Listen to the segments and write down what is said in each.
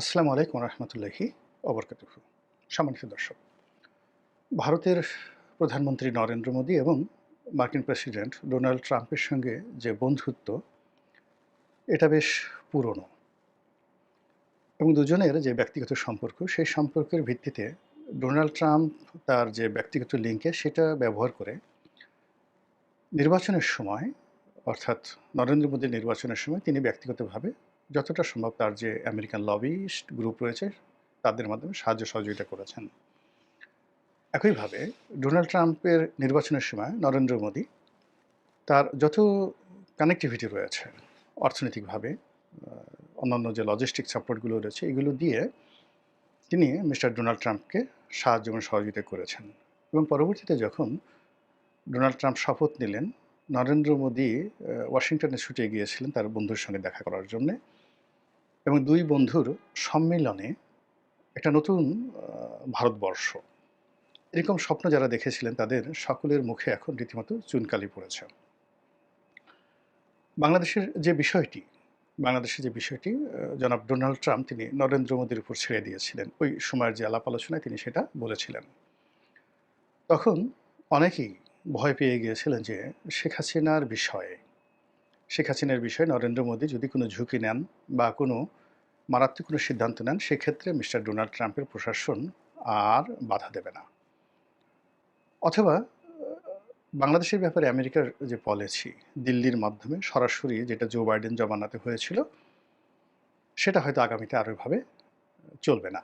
আসসালামু আলাইকুম রহমতুল্লাহি অবরকাত সম্মানিত দর্শক, ভারতের প্রধানমন্ত্রী নরেন্দ্র মোদী এবং মার্কিন প্রেসিডেন্ট ডোনাল্ড ট্রাম্পের সঙ্গে যে বন্ধুত্ব, এটা বেশ পুরনো এবং দুজনের যে ব্যক্তিগত সম্পর্ক, সেই সম্পর্কের ভিত্তিতে ডোনাল্ড ট্রাম্প তার যে ব্যক্তিগত লিঙ্কে সেটা ব্যবহার করে নির্বাচনের সময়, অর্থাৎ নরেন্দ্র মোদীর নির্বাচনের সময় তিনি ব্যক্তিগতভাবে যতটা সম্ভব তার যে আমেরিকান লবিস্ট গ্রুপ রয়েছে, তাদের মাধ্যমে সাহায্য সহযোগিতা করেছেন। একইভাবে ডোনাল্ড ট্রাম্পের নির্বাচনের সময় নরেন্দ্র মোদী তার যত কানেক্টিভিটি রয়েছে অর্থনৈতিকভাবে অন্যান্য যে লজিস্টিক সাপোর্টগুলো রয়েছে, এগুলো দিয়ে তিনি মিস্টার ডোনাল্ড ট্রাম্পকে সাহায্য এবং সহযোগিতা করেছেন। এবং পরবর্তীতে যখন ডোনাল্ড ট্রাম্প শপথ নিলেন, নরেন্দ্র মোদী ওয়াশিংটনে ছুটে গিয়েছিলেন তার বন্ধুর সঙ্গে দেখা করার জন্যে। এবং দুই বন্ধুর সম্মেলনে একটা নতুন ভারতবর্ষ। এরকম স্বপ্ন যারা দেখেছিলেন তাদের সকলের মুখে এখন রীতিমতো চুনকালি পড়েছে। বাংলাদেশের যে বিষয়টি, বাংলাদেশের যে বিষয়টি জনাব ডোনাল্ড ট্রাম্প তিনি নরেন্দ্র মোদীর উপর ছেড়ে দিয়েছিলেন। ওই সময়ের যে আলাপ আলোচনায় তিনি সেটা বলেছিলেন। তখন অনেকেই ভয় পেয়ে গিয়েছিলেন যে শেখ হাসিনার বিষয়ে শেখ হাসিনার বিষয়ে নরেন্দ্র মোদী যদি কোনো ঝুঁকি নেন বা কোনো মারাত্মক কোনো সিদ্ধান্ত নেন, সেক্ষেত্রে মিস্টার ডোনাল্ড ট্রাম্পের প্রশাসন আর বাধা দেবে না। অথবা, বাংলাদেশের ব্যাপারে আমেরিকার যে পলিসি, দিল্লির মাধ্যমে সরাসরি যেটা জো বাইডেন জমানাতে হয়েছিল, সেটা হয়তো আগামীতে আরও ভাবে চলবে না।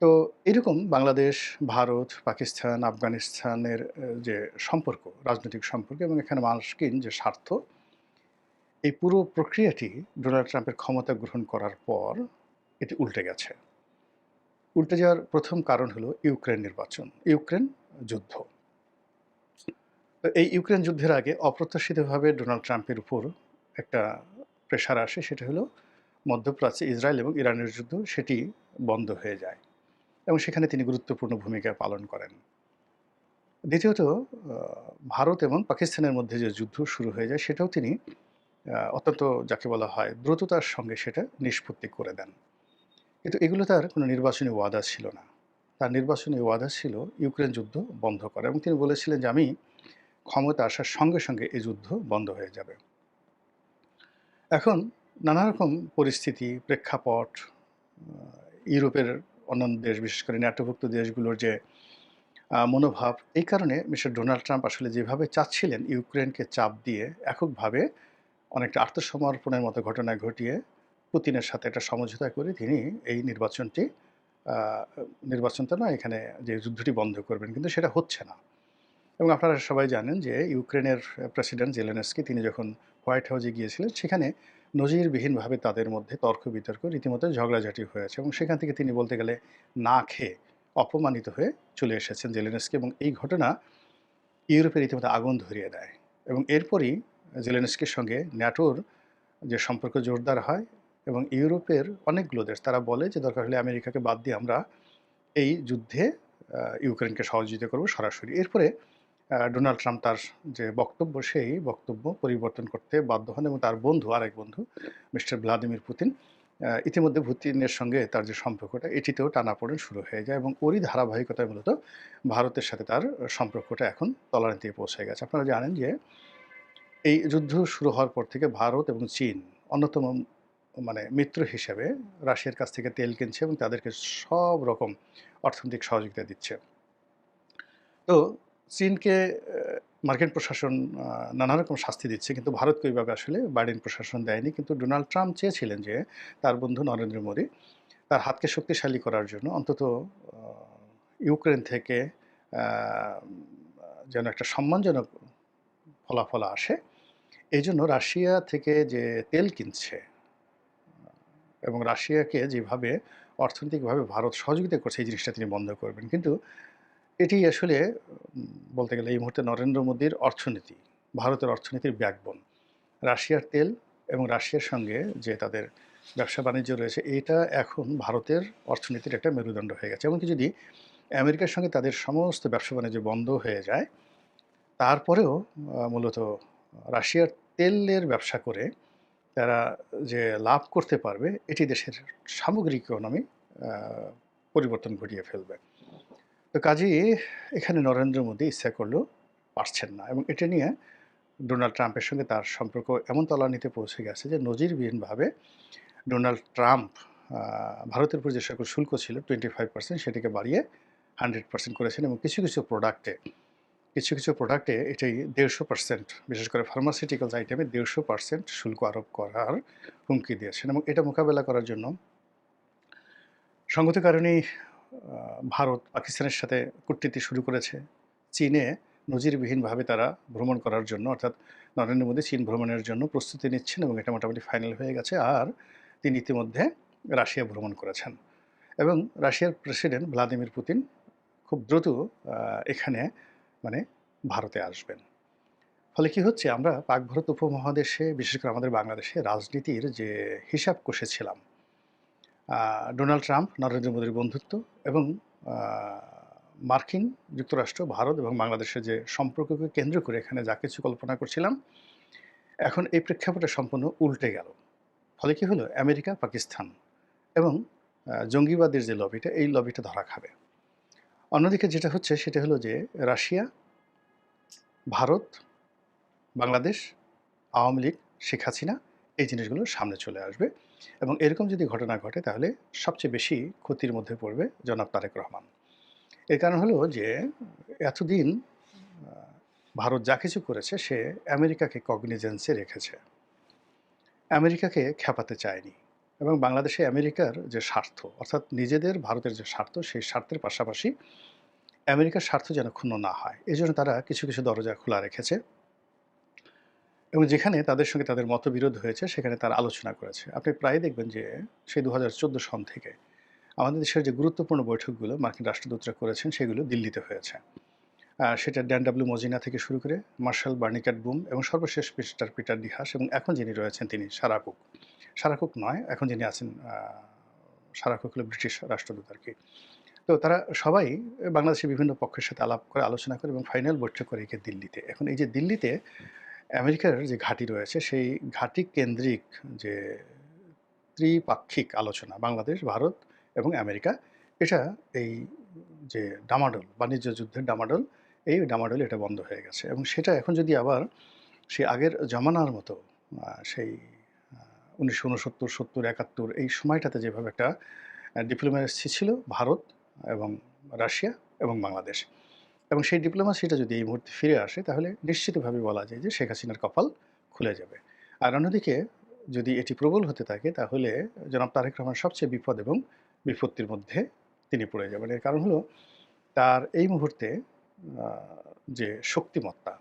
তো এরকম বাংলাদেশ, ভারত, পাকিস্তান, আফগানিস্তানের যে সম্পর্ক, রাজনৈতিক সম্পর্ক এবং এখানে মার্কিন যে স্বার্থ এই পুরো প্রক্রিয়াটি ডোনাল্ড ট্রাম্পের ক্ষমতা গ্রহণ করার পর এটি উল্টে গেছে। উল্টে যাওয়ার প্রথম কারণ হলো ইউক্রেন নির্বাচন, ইউক্রেন যুদ্ধ। এই ইউক্রেন যুদ্ধের আগে অপ্রত্যাশিতভাবে ডোনাল্ড ট্রাম্পের উপর একটা প্রেশার আসে, সেটা হলো মধ্যপ্রাচ্যে, ইসরায়েল এবং ইরানের যুদ্ধ, সেটি বন্ধ হয়ে যায় এবং সেখানে তিনি গুরুত্বপূর্ণ ভূমিকা পালন করেন। দ্বিতীয়ত ভারত এবং পাকিস্তানের মধ্যে যে যুদ্ধ শুরু হয়ে যায়, সেটাও তিনি অত্যন্ত যাকে বলা হয় দ্রুততার সঙ্গে সেটা নিষ্পত্তি করে দেন। কিন্তু এগুলো তার কোনো নির্বাচনী ওয়াদা ছিল না। তার নির্বাচনী ওয়াদা ছিল ইউক্রেন যুদ্ধ বন্ধ করা এবং তিনি বলেছিলেন যে, আমি ক্ষমতা আসার সঙ্গে সঙ্গে এই যুদ্ধ বন্ধ হয়ে যাবে। এখন নানা রকম পরিস্থিতি, প্রেক্ষাপট ইউরোপের অন্যান্য দেশ, বিশেষ করে ন্যাটোভুক্ত দেশগুলোর যে মনোভাব, এই কারণে মিস্টার ডোনাল্ড ট্রাম্প আসলে যেভাবে চাচ্ছিলেন ইউক্রেনকে চাপ দিয়ে, এককভাবে অনেকটা আত্মসমর্পণের মতো ঘটনা ঘটিয়ে পুতিনের সাথে একটা সমঝোতা করে তিনি এই নির্বাচনটি নির্বাচনটা না এখানে যে যুদ্ধটি বন্ধ করবেন কিন্তু সেটা হচ্ছে না। এবং আপনারা সবাই জানেন যে ইউক্রেনের প্রেসিডেন্ট জেলেনস্কি তিনি যখন হোয়াইট হাউসে গিয়েছিলেন সেখানে নজিরবিহীনভাবে তাদের মধ্যে তর্ক বিতর্ক রীতিমতো ঝগড়াঝাটি হয়েছে এবং সেখান থেকে তিনি বলতে গেলে না খেয়ে অপমানিত হয়ে চলে এসেছেন জেলেনস্কি এবং এই ঘটনা ইউরোপে রীতিমতো আগুন ধরিয়ে দেয় এবং এরপরই জেলেনস্কির সঙ্গে ন্যাটোর যে সম্পর্ক জোরদার হয় এবং ইউরোপের অনেকগুলো দেশ, তারা বলে যে দরকার হলে আমেরিকাকে বাদ দিয়ে আমরা এই যুদ্ধে ইউক্রেনকে সহযোগিতা করব সরাসরি। এরপরে ডোনাল্ড ট্রাম্প তার যে বক্তব্য, সেই বক্তব্য পরিবর্তন করতে বাধ্য হন এবং তার বন্ধু, আরেক বন্ধু, মিস্টার ভ্লাদিমির পুতিন ইতিমধ্যে পুতিনের সঙ্গে তার যে সম্পর্কটা, এটিতেও টানাপোড়েন শুরু হয়ে যায় এবং ওরই ধারাবাহিকতায় মূলত ভারতের সাথে তার সম্পর্কটা এখন তলানিতে পৌঁছে গেছে। আপনারা জানেন যে এই যুদ্ধ শুরু হওয়ার পর থেকে ভারত এবং চীন অন্যতম মানে মিত্র হিসেবে রাশিয়ার কাছ থেকে তেল কিনছে এবং তাদেরকে সব রকম অর্থনৈতিক সহযোগিতা দিচ্ছে। তো চীনকে মার্কিন প্রশাসন নানা রকম শাস্তি দিচ্ছে, কিন্তু ভারতকে ওইভাবে আসলে বাইডেন প্রশাসন দেয়নি। কিন্তু ডোনাল্ড ট্রাম্প চেয়েছিলেন যে তার বন্ধু নরেন্দ্র মোদী তার হাতকে শক্তিশালী করার জন্য অন্তত ইউক্রেন থেকে যেন একটা সম্মানজনক ফলাফল আসে। এই জন্য রাশিয়া থেকে যে তেল কিনছে এবং রাশিয়াকে যেভাবে অর্থনৈতিকভাবে ভারত সহযোগিতা করছে, এই জিনিসটা তিনি বন্ধ করবেন। কিন্তু এটি আসলে বলতে গেলে এই মুহূর্তে নরেন্দ্র মোদীর অর্থনীতি, ভারতের অর্থনীতির ব্যাকবোন। রাশিয়ার তেল এবং রাশিয়ার সঙ্গে যে তাদের ব্যবসা বাণিজ্য রয়েছে, এটা এখন ভারতের অর্থনীতির একটা মেরুদণ্ড হয়ে গেছে। এমনকি যদি আমেরিকার সঙ্গে তাদের সমস্ত ব্যবসা বাণিজ্য বন্ধ হয়ে যায়, তারপরেও মূলত রাশিয়ার তেলের ব্যবসা করে তারা যে লাভ করতে পারবে, এটি দেশের সামগ্রিক ইকোনমি পরিবর্তন ঘটিয়ে ফেলবে। তো কাজেই এখানে নরেন্দ্র মোদী ইচ্ছা করলেও পারছেন না এবং এটা নিয়ে ডোনাল্ড ট্রাম্পের সঙ্গে তার সম্পর্ক এমন তলানিতে পৌঁছে গেছে যে নজিরবিহীনভাবে ডোনাল্ড ট্রাম্প ভারতের উপর যে সকল শুল্ক ছিল টোয়েন্টি ফাইভ পার্সেন্ট সেটিকে বাড়িয়ে হান্ড্রেড পার্সেন্ট করেছেন এবং কিছু কিছু প্রোডাক্টে কিছু কিছু প্রোডাক্টে এটাই দেড়শো পার্সেন্ট বিশেষ করে ফার্মাসিউটিক্যালস আইটেমে দেড়শো পার্সেন্ট শুল্ক আরোপ করার হুমকি দিয়েছেন এবং এটা মোকাবেলা করার জন্য সঙ্গত কারণেই ভারত পাকিস্তানের সাথে কূটনীতি শুরু করেছে। চীনে নজিরবিহীনভাবে তারা ভ্রমণ করার জন্য, অর্থাৎ নরেন্দ্র মোদী চীন ভ্রমণের জন্য প্রস্তুতি নিচ্ছেন এবং এটা মোটামুটি ফাইনাল হয়ে গেছে। আর তিনি ইতিমধ্যে রাশিয়া ভ্রমণ করেছেন এবং রাশিয়ার প্রেসিডেন্ট ভ্লাদিমির পুতিন খুব দ্রুত এখানে মানে ভারতে আসবেন। ফলে কি হচ্ছে, আমরা পাক ভারত উপমহাদেশে, বিশেষ করে আমাদের বাংলাদেশে রাজনীতির যে হিসাব কষেছিলাম ডোনাল্ড ট্রাম্প, নরেন্দ্র মোদীর বন্ধুত্ব এবং মার্কিন যুক্তরাষ্ট্র, ভারত এবং বাংলাদেশের যে সম্পর্ককে কেন্দ্র করে এখানে যা কিছু কল্পনা করছিলাম, এখন এই প্রেক্ষাপটে সম্পূর্ণ উল্টে গেল। ফলে কি হলো, আমেরিকা, পাকিস্তান এবং জঙ্গিবাদের যে লবিটা, এই লবিটা ধরা খাবে। অন্যদিকে যেটা হচ্ছে, সেটা হলো যে রাশিয়া, ভারত, বাংলাদেশ, আওয়ামী লীগ, শেখ হাসিনা, এই জিনিসগুলো সামনে চলে আসবে। এবং এরকম যদি ঘটনা ঘটে, তাহলে সবচেয়ে বেশি ক্ষতির মধ্যে পড়বে জনাব তারেক রহমান। এর কারণ হলো যে এতদিন ভারত যা কিছু করেছে, সে আমেরিকাকে কগনিজেন্সে রেখেছে। আমেরিকাকে খেপাতে চায়নি। এবং বাংলাদেশে আমেরিকার যে স্বার্থ, অর্থাৎ নিজেদের ভারতের যে স্বার্থ, সেই স্বার্থের পাশাপাশি আমেরিকার স্বার্থ যেন ক্ষুণ্ণ না হয়। এই জন্য তারা কিছু কিছু দরজা খোলা রেখেছে এবং যেখানে তাদের সঙ্গে তাদের মতবিরোধ হয়েছে, সেখানে তারা আলোচনা করেছে। আপনি প্রায় দেখবেন যে সেই দু হাজার চোদ্দ সন থেকে আমাদের দেশের যে গুরুত্বপূর্ণ বৈঠকগুলো মার্কিন রাষ্ট্রদূতরা করেছেন, সেগুলো দিল্লিতে হয়েছে। সেটা ড্যান ডাব্লিউ মজিনা থেকে শুরু করে মার্শাল বার্নিকাট বুম এবং সর্বশেষ মিস্টার পিটার ডিহাস এবং এখন যিনি রয়েছেন তিনি সারাকুক। সারাকুক নয়, এখন যিনি আছেন সারাকুক হলো ব্রিটিশ রাষ্ট্রদূত আর কি। তো তারা সবাই বাংলাদেশের বিভিন্ন পক্ষের সাথে আলাপ করে, আলোচনা করে এবং ফাইনাল বৈঠক করে একে দিল্লিতে। এখন এই যে দিল্লিতে আমেরিকার যে ঘাঁটি রয়েছে, সেই ঘাঁটি কেন্দ্রিক যে ত্রিপাক্ষিক আলোচনা, বাংলাদেশ, ভারত এবং আমেরিকা, এটা এই যে ডামাডোল, বাণিজ্য যুদ্ধের ডামাডোল এই ডামাডোল এটা বন্ধ হয়ে গেছে। এবং সেটা এখন যদি আবার সেই আগের জমানার মতো সেই উনিশশো উনসত্তর, সত্তর, একাত্তর এই সময়টাতে যেভাবে একটা ডিপ্লোমেসি ছিল ভারত এবং রাশিয়া এবং বাংলাদেশ। এবং সেই ডিপ্লোমাসিটা যদি এই মুহূর্তে ফিরে আসে, তাহলে নিশ্চিতভাবে বলা যায় যে শেখ হাসিনার কপাল খুলে যাবে। আর অন্যদিকে যদি এটি প্রবল হতে থাকে, তাহলে জনাব তারেক রহমান সবচেয়ে বিপদ এবং বিপত্তির মধ্যে তিনি পড়ে যাবেন। এর কারণ হলো, তার এই মুহূর্তে যে শক্তিমত্তা।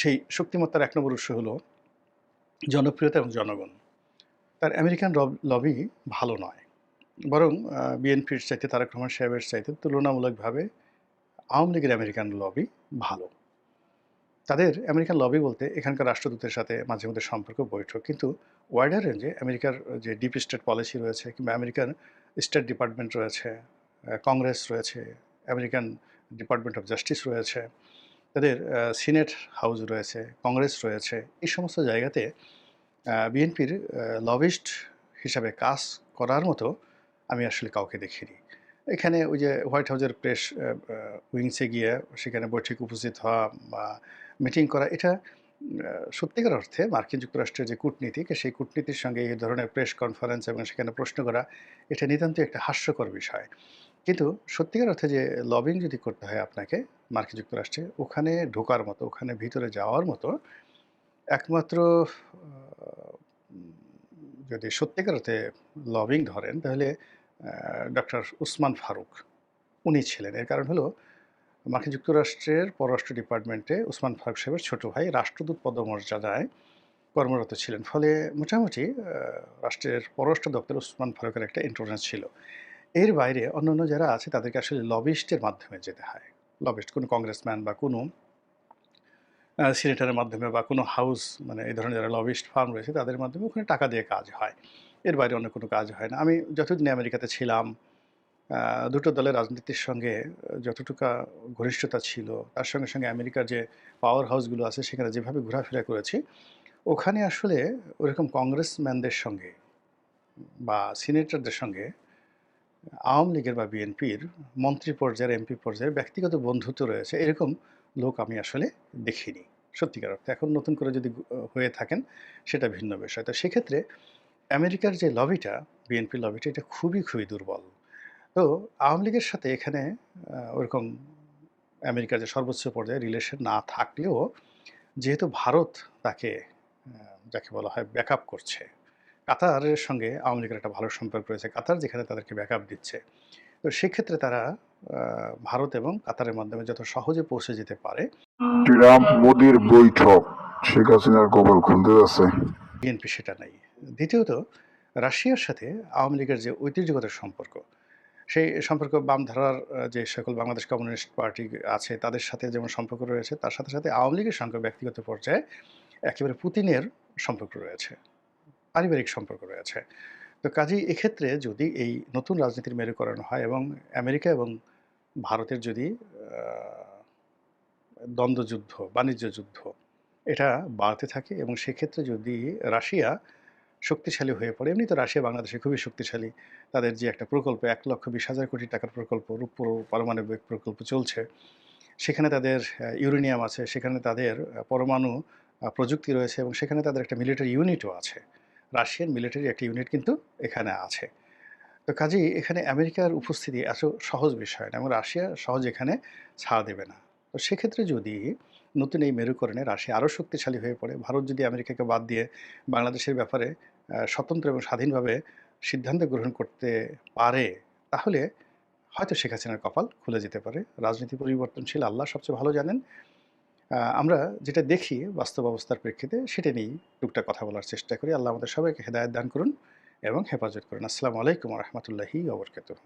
সেই শক্তিমত্তার এক নম্বর উৎস হলো জনপ্রিয়তা এবং জনগণ। তার আমেরিকান লবি ভালো নয়। বরং বিএনপির চাইতে তারেক রহমান সাহেবের চাইতে তুলনামূলকভাবে আওয়ামী লীগের আমেরিকান লবি ভালো। তাদের আমেরিকান লবি বলতে এখানকার রাষ্ট্রদূতের সাথে মাঝে মধ্যে সম্পর্ক, বৈঠক, কিন্তু ওয়াইডার রেঞ্জে আমেরিকার যে ডিপ স্টেট পলিসি রয়েছে কিংবা আমেরিকান স্টেট ডিপার্টমেন্ট রয়েছে কংগ্রেস রয়েছে, আমেরিকান ডিপার্টমেন্ট অফ জাস্টিস রয়েছে, তাদের সিনেট হাউস রয়েছে কংগ্রেস রয়েছে, এই সমস্ত জায়গাতে বিএনপির লবিস্ট হিসাবে কাজ করার মতো আমি আসলে কাউকে দেখিনি। এখানে ওই যে হোয়াইট হাউসের প্রেস উইংসে গিয়ে সেখানে বৈঠকে উপস্থিত হওয়া বা মিটিং করা, এটা সত্যিকার অর্থে মার্কিন যুক্তরাষ্ট্রের যে কূটনীতি সেই কূটনীতির সঙ্গে এই ধরনের প্রেস কনফারেন্স এবং সেখানে প্রশ্ন করা, এটা নিতান্তই একটা হাস্যকর বিষয়। কিন্তু সত্যিকার অর্থে যে লবিং যদি করতে হয় আপনাকে, মার্কিন যুক্তরাষ্ট্রে, ওখানে ঢোকার মতো, ওখানে ভিতরে যাওয়ার মতো, একমাত্র যদি সত্যিকার অর্থে লবিং ধরেন, তাহলে ডক্টর উসমান ফারুক, উনি ছিলেন। এর কারণ হলো, মার্কিন যুক্তরাষ্ট্রের পররাষ্ট্র ডিপার্টমেন্টে উসমান ফারুক সাহেবের ছোট ভাই রাষ্ট্রদূত পদমর্যাদায় কর্মরত ছিলেন। ফলে মোটামুটি রাষ্ট্রের পররাষ্ট্র দপ্তরে উসমান ফারুকের একটা ইন্টারনেস ছিল। এর বাইরে অন্যান্য যারা আছে, তাদেরকে আসলে লবিস্টের মাধ্যমে যেতে হয়। লবিস্ট কোনো কংগ্রেসম্যান বা কোনো সিনেটারের মাধ্যমে বা কোনো হাউস মানে এই ধরনের যারা লবিস্ট ফার্ম রয়েছে, তাদের মাধ্যমে ওখানে টাকা দিয়ে কাজ হয়। এর বাইরে অন্য কোনো কাজ হয় না। আমি যতদিন আমেরিকাতে ছিলাম দুটো দলের রাজনীতির সঙ্গে যতটুকু ঘনিষ্ঠতা ছিল, তার সঙ্গে সঙ্গে আমেরিকার যে পাওয়ার হাউসগুলো আছে, সেখানে যেভাবে ঘোরাফেরা করেছি, ওখানে আসলে ওরকম কংগ্রেসম্যানদের সঙ্গে বা সিনেটরদের সঙ্গে আওয়ামী লীগের বা বিএনপির মন্ত্রী পর্যায়ের, এমপি পর্যায়ের ব্যক্তিগত বন্ধুত্ব রয়েছে, এরকম লোক আমি আসলে দেখিনি। সত্যিকার অর্থে এখন নতুন করে যদি হয়ে থাকেন, সেটা ভিন্ন বিষয়। তো সেক্ষেত্রে আমেরিকার যে লবিটা, বিএনপি লবিটা, এটা খুবই খুবই দুর্বল। তো আওয়ামী লীগের সাথে এখানে ওরকম আমেরিকার যে সর্বোচ্চ পর্যায়ে রিলেশন না থাকলেও, যেহেতু ভারত তাকে যাকে বলা হয় ব্যাকআপ করছে কাতারের সঙ্গে আওয়ামী লীগের একটা ভালো সম্পর্ক রয়েছে। কাতার যেখানে তাদেরকে ব্যাকআপ দিচ্ছে। তো সেক্ষেত্রে তারা ভারত এবং কাতারের মাধ্যমে যত সহজে পৌঁছে যেতে পারে ট্রাম্প মোদির বৈঠক শেখ হাসিনার কপাল খুলতে যাচ্ছে। বিএনপি সেটা নেই। দ্বিতীয়ত রাশিয়ার সাথে আওয়ামী লীগের যে ঐতিহ্যগত সম্পর্ক সেই সম্পর্ক বামধারার যে সকল বাংলাদেশ কমিউনিস্ট পার্টি আছে তাদের সাথে যেমন সম্পর্ক রয়েছে তার সাথে সাথে আওয়ামী লীগের সঙ্গে ব্যক্তিগত পর্যায়ে একেবারে পুতিনের সম্পর্ক রয়েছে। পারিবারিক সম্পর্ক রয়েছে। তো কাজেই এক্ষেত্রে যদি এই নতুন রাজনীতির মেরুকরণ হয় এবং আমেরিকা এবং ভারতের যদি দ্বন্দ্বযুদ্ধ, বাণিজ্য যুদ্ধ এটা বাড়তে থাকে এবং সেক্ষেত্রে যদি রাশিয়া শক্তিশালী হয়ে পড়ে এমনি তো রাশিয়া বাংলাদেশে খুবই শক্তিশালী, তাদের যে একটা প্রকল্প, এক লক্ষ বিশ হাজার কোটি টাকার প্রকল্প, রূপপুর পারমাণবিক প্রকল্প চলছে, সেখানে তাদের ইউরেনিয়াম আছে, সেখানে তাদের পরমাণু প্রযুক্তি রয়েছে এবং সেখানে তাদের একটা মিলিটারি ইউনিটও আছে। রাশিয়ান মিলিটারি একটা ইউনিট কিন্তু এখানে আছে। তো কাজেই এখানে আমেরিকার উপস্থিতি এত সহজ বিষয় না এবং রাশিয়া সহজ এখানে ছাড় দেবে না। তো সেক্ষেত্রে যদি নতুন এই মেরুকরণে রাশিয়া আরও শক্তিশালী হয়ে পড়ে, ভারত যদি আমেরিকাকে বাদ দিয়ে বাংলাদেশের ব্যাপারে স্বতন্ত্র এবং স্বাধীনভাবে সিদ্ধান্ত গ্রহণ করতে পারে, তাহলে হয়তো শেখ হাসিনার কপাল খুলে যেতে পারে। রাজনীতি পরিবর্তনশীল, আল্লাহ সবচেয়ে ভালো জানেন। আমরা যেটা দেখি বাস্তব অবস্থার প্রেক্ষিতে, সেটা নিয়েই টুকটা কথা বলার চেষ্টা করি। আল্লাহ আমাদের সবাইকে হেদায়ত দান করুন এবং হেফাজত করুন। আসসালামু আলাইকুম রহমতুল্লাহি ওবরকাতুহ